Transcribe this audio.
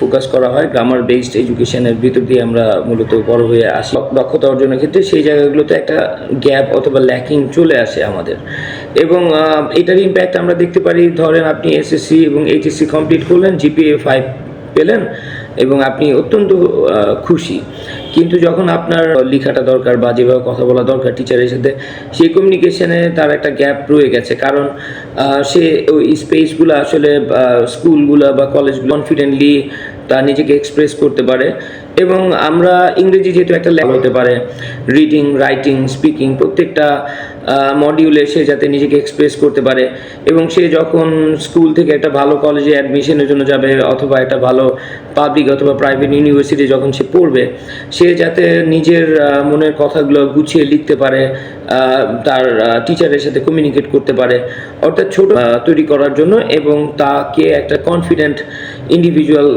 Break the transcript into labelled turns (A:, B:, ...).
A: Focus করা হয়। Grammar based এডুকেশনের ভিতর দিয়ে আমরা মূলত বড় হয়ে আসি। দক্ষতা অর্জনের ক্ষেত্রে সেই জায়গাগুলোতে একটা গ্যাপ অথবা ল্যাকিং চলে আসে আমাদের। এবং এটার ইম্প্যাক্ট আমরা দেখতে পারি, ধরেন আপনি এসএসসি এবং এইচএসসি কমপ্লিট করলেন জিপিএ ফাইভ পেলেন এবং আপনি অত্যন্ত খুশি। কিন্তু যখন আপনার লেখাটা দরকার বা যেভাবে কথা বলা দরকার টিচারের সাথে, সেই কমিউনিকেশনে তার একটা গ্যাপ রয়ে গেছে। কারণ সে ওই স্পেসগুলো আসলে স্কুলগুলো বা কলেজগুলো কনফিডেন্টলি তার নিজেকে এক্সপ্রেস করতে পারে এবং আমরা ইংরেজি যেহেতু একটা লেভেল হতে পারে রিডিং রাইটিং স্পিকিং প্রত্যেকটা মডিউলে সে যাতে নিজেকে এক্সপ্রেস করতে পারে এবং সে যখন স্কুল থেকে একটা ভালো কলেজে অ্যাডমিশনের জন্য যাবে অথবা একটা ভালো পাবলিক অথবা প্রাইভেট ইউনিভার্সিটি যখন সে পড়বে, সে যাতে নিজের মনের কথাগুলো গুছিয়ে লিখতে পারে তার টিচারের সাথে কমিউনিকেট করতে পারে, অর্থাৎ ছোট তৈরি করার জন্য এবং তাকে একটা কনফিডেন্ট ইন্ডিভিজুয়াল